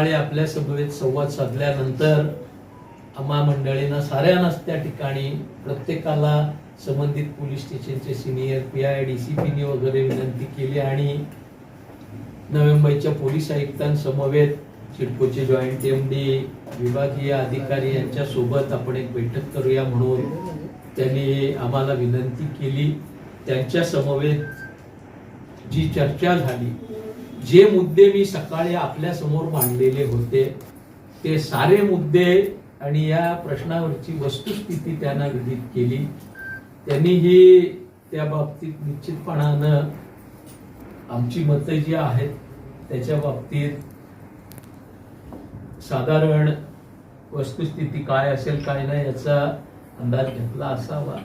सकाळी आपल्या समवेत संवाद साधल्यानंतर आम्हा मंडळींना साऱ्यांनाच त्या ठिकाणी प्रत्येकाला संबंधित पोलीस स्टेशनचे senior P I D C पीनी वगैरे विनंती केली आणि नवी मुंबईच्या पोलीस आयुक्तांसमवेत सिडकोचे जॉईंट एम डी विभागीय अधिकारी यांच्यासोबत आपण एक बैठक करूया म्हणून त्यांनी आम्हाला विनंती केली. त्यांच्या समवेत जी चर्चा झाली जे मुद्दे मी सकाळी आपल्यासमोर मांडलेले होते ते सारे मुद्दे आणि या प्रश्नावरची वस्तुस्थिती त्यांना विदित केली. त्यांनीही त्या बाबतीत निश्चितपणानं आमची मतं जी आहेत त्याच्या बाबतीत साधारण वस्तुस्थिती काय असेल काय नाही याचा अंदाज घेतला असावा.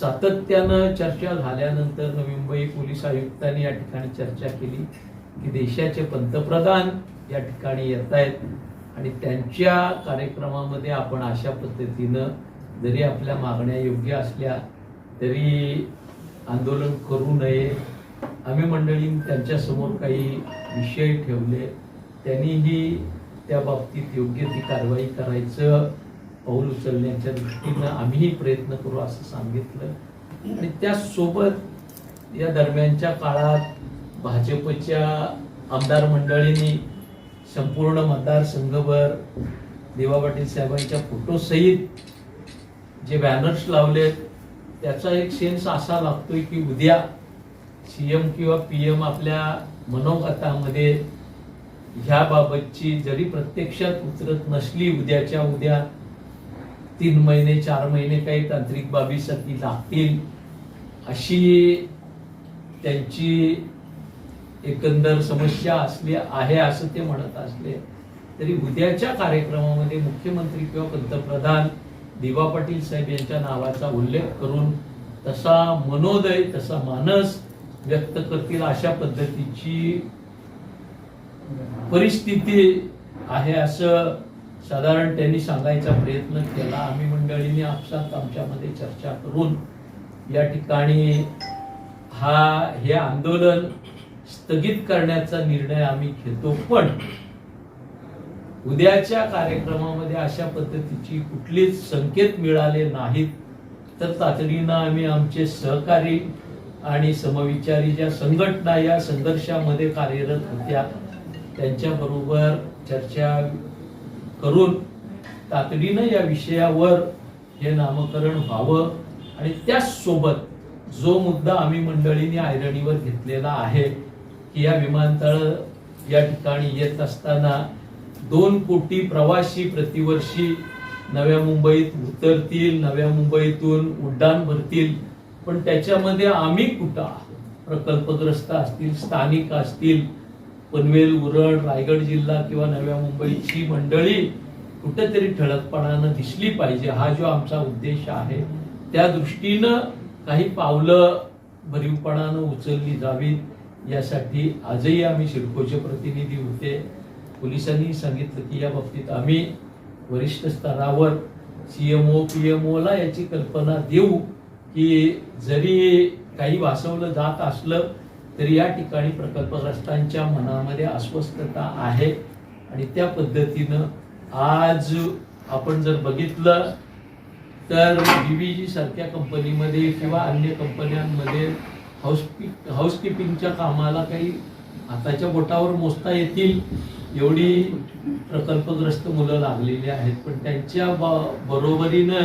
सातत्यानं चर्चा झाल्यानंतर नवी मुंबई पोलीस आयुक्तांनी या ठिकाणी चर्चा केली. की देशाचे पंतप्रधान या ठिकाणी येत आहेत आणि त्यांच्या कार्यक्रमामध्ये आपण अशा पद्धतीनं जरी आपल्या मागण्या योग्य असल्या तरी आंदोलन करू नये. आम्ही मंडळी त्यांच्यासमोर काही विषय ठेवले. त्यांनीही त्या बाबतीत योग्य ती कारवाई करायचं पाऊल उचलण्याच्या दृष्टीनं आम्हीही प्रयत्न करू असं सांगितलं. आणि त्याचसोबत या दरम्यानच्या काळात भाजपच्या आमदार मंडळींनी संपूर्ण मतदारसंघभर देवा पाटील साहेबांच्या फोटोसहित जे बॅनर्स लावलेत त्याचा एक सेन्स असा लागतोय की उद्या सी एम किंवा पी एम आपल्या मनोगतामध्ये ह्याबाबतची जरी प्रत्यक्षात उतरत नसली उद्याच्या उद्या तीन महिने चार महिने काही तांत्रिक बाबीसाठी लागतील अशी त्यांची एकंदर समस्या असली आहे असं ते म्हणत असले तरी उद्याच्या कार्यक्रमामध्ये मुख्यमंत्री किंवा पंतप्रधान दिवा पाटील साहेब यांच्या नावाचा उल्लेख करून तसा मनोदय तसा मानस व्यक्त करतील अशा पद्धतीची परिस्थिती आहे असं साधारण त्यांनी सांगायचा प्रयत्न केला. आम्ही मंडळीने आपसात आमच्यामध्ये चर्चा करून या ठिकाणी हा हे आंदोलन स्थगित करण्याचा निर्णय आम्ही घेतो. पण उद्याच्या कार्यक्रमामध्ये अशा पद्धतीची कुठलीच संकेत मिळाले नाहीत. तर तातडीनं आम्ही आमचे सहकारी आणि समविचारी ज्या संघटना या संघर्षामध्ये कार्यरत होत्या त्यांच्याबरोबर चर्चा करून तातडीनं या विषयावर हे नामकरण व्हावं आणि त्याचसोबत जो मुद्दा आम्ही मंडळीने आयरणीवर घेतलेला आहे की या विमानतळ या ठिकाणी येत असताना दोन कोटी प्रवासी प्रतिवर्षी नव्या मुंबईत उतरतील नव्या मुंबईतून उड्डाण भरतील. पण त्याच्यामध्ये आम्ही कुठं आहोत? प्रकल्पग्रस्त असतील स्थानिक असतील पनवेल उरण रायगड जिल्हा किंवा नव्या मुंबईची मंडळी कुठेतरी ठळकपणानं दिसली पाहिजे. हा जो आमचा उद्देश आहे त्या दृष्टीनं काही पावलं भरीवपणानं उचलली जावीत. यासाठी आजही आम्ही सिडकोचे प्रतिनिधी होते. पोलिसांनी सांगितलं की या बाबतीत आम्ही वरिष्ठ स्तरावर C M O P M ओला याची कल्पना देऊ की जरी काही वाचवलं जात असलं तरी या ठिकाणी प्रकल्पग्रस्तांच्या मनामध्ये अस्वस्थता आहे. आणि त्या पद्धतीनं आज आपण जर बघितलं तर बीबीजी सारख्या कंपनीमध्ये किंवा अन्य कंपन्यांमध्ये हाऊसपी हाऊसकीपिंगच्या कामाला काही हाताच्या बोटावर मोजता येतील एवढी प्रकल्पग्रस्त मुलं लागलेली आहेत. पण त्यांच्या ब- बरोबरीनं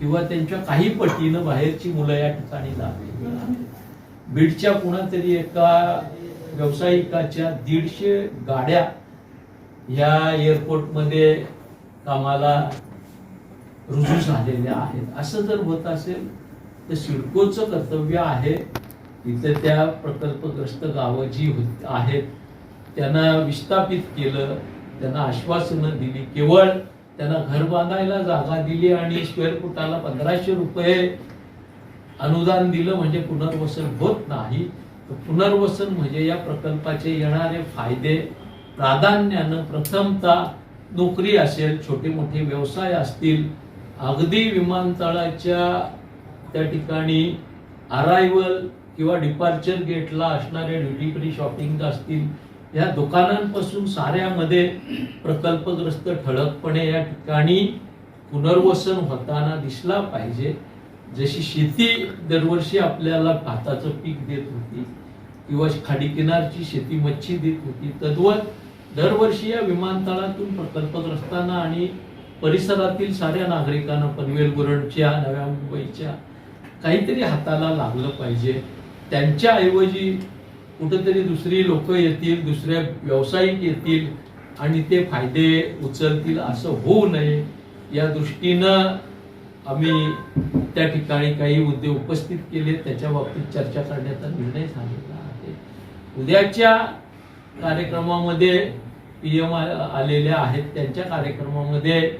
किंवा त्यांच्या काही पटीनं बाहेरची मुलं या ठिकाणी लागलेली आहेत. बीडच्या कुणातरी एका व्यावसायिकाच्या दीडशे गाड्या या एअरपोर्टमध्ये कामाला रुजू झालेल्या आहेत. असं जर होत असेल तर सिडकोचं कर्तव्य आहे तिथे त्या प्रकल्पग्रस्त गावं जी होत आहेत त्यांना विस्थापित केलं त्यांना आश्वासनं दिली. केवळ त्यांना घर बांधायला जागा दिली आणि स्क्वेअर फुटाला पंधराशे रुपये अनुदान दिलं म्हणजे पुनर्वसन होत नाही. तर पुनर्वसन म्हणजे या प्रकल्पाचे येणारे फायदे. प्राधान्यानं प्रथमतः नोकरी असेल छोटे मोठे व्यवसाय असतील अगदी विमानतळाच्या त्या ठिकाणी अरायवल किंवा डिपार्चर गेटला असणाऱ्या ड्युटी फ्री शॉपिंग असतील या दुकानांपासून साऱ्यामध्ये प्रकल्पग्रस्त ठळकपणे या ठिकाणी पुनर्वसन होताना दिसला पाहिजे. जशी शेती दरवर्षी आपल्याला भाताचं पीक देत होती किंवा खाडीकिनारची शेती मच्छी देत होती तद्वत दरवर्षी या विमानतळातून प्रकल्पग्रस्तांना आणि परिसरातील साऱ्या नागरिकांना पनवेल गुरणच्या नव्या मुंबईच्या काहीतरी हाताला लागलं पाहिजे. त्यांच्या ऐवजी कुठेतरी दुसरी लोक येतील दुसऱ्या व्यावसायिक येतील आणि ते फायदे उचलतील असं होऊ नये. या दृष्टीनं आम्ही त्या ठिकाणी काही मुद्दे उपस्थित केले. त्याच्या बाबतीत चर्चा करण्याचा निर्णय झालेला आहे. उद्याच्या कार्यक्रमामध्ये पी एम आलेल्या आहेत. त्यांच्या कार्यक्रमामध्ये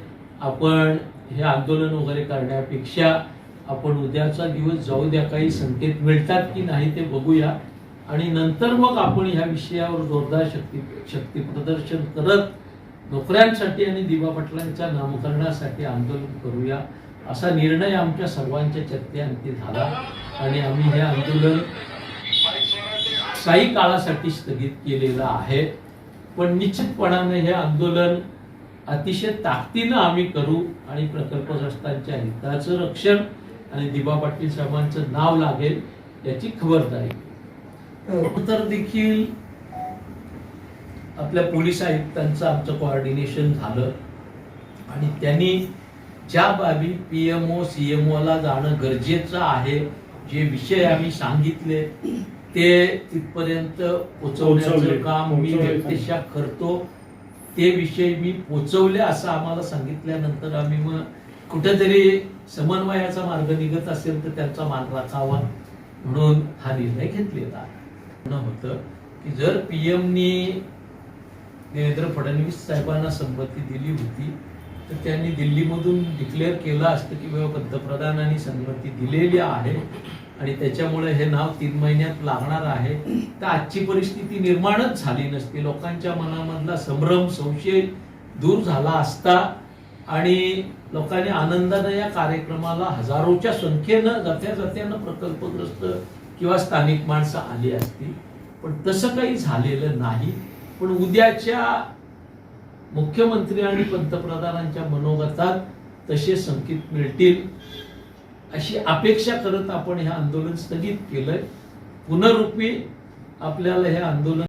आपण हे आंदोलन वगैरे करण्यापेक्षा आपण उद्याचा दिवस जाऊ द्या काही संकेत मिळतात की नाही ते बघूया. आणि नंतर मग आपण ह्या विषयावर जोरदार शक्ती शक्ती प्रदर्शन करत नोकऱ्यांसाठी आणि दिवा पाटलांच्या नामकरणासाठी आंदोलन करूया. असा निर्णय आमच्या सर्वांच्या चर्चेअंती झाला. आणि आम्ही हे आंदोलन काही काळासाठी स्थगित केलेलं आहे. पण निश्चितपणाने हे आंदोलन अतिशय ताकदीनं आम्ही करू आणि प्रकल्पग्रस्तांच्या हिताचं रक्षण आणि दिबा पाटील साहेबांचं नाव लागेल याची खबरदारी घेऊ. तर देखील आपल्या पोलीस आयुक्तांचं आमचं कोऑर्डिनेशन झालं आणि त्यांनी ज्या बाबी P M O C M ओला जाणं गरजेचं आहे जे विषय आम्ही सांगितले ते तिथपर्यंत पोचवण्याचं. काम मी. व्यक्तिशा करतो ते विषय मी पोचवले असं आम्हाला सांगितल्यानंतर आम्ही मग कुठेतरी समन्वयाचा मार्ग निघत असेल तर त्यांचा मान राखावा म्हणून हा निर्णय घेतलेला म्हणणं होतं की जर पीएमनी देवेंद्र फडणवीस साहेबांना संमती दिली होती तर त्यांनी दिल्लीमधून डिक्लेअर केलं असतं की बाबा पंतप्रधानांनी संमती दिलेली आहे आणि त्याच्यामुळे हे नाव तीन महिन्यात लागणार आहे. तर आजची परिस्थिती निर्माणच झाली नसती. लोकांच्या मनामधला संभ्रम संशय दूर झाला असता आणि लोकांनी आनंदानं या कार्यक्रमाला हजारोच्या संख्येनं जात्या जात्यानं प्रकल्पग्रस्त किंवा स्थानिक माणसं आली असतील. पण तसं काही झालेलं नाही. पण उद्याच्या मुख्यमंत्री आणि पंतप्रधानांच्या मनोगतात तसे संकेत मिळतील. अशी अपेक्षा करत आपण हे आंदोलन स्थगित केलंय. पुनरुपी आपल्याला हे आंदोलन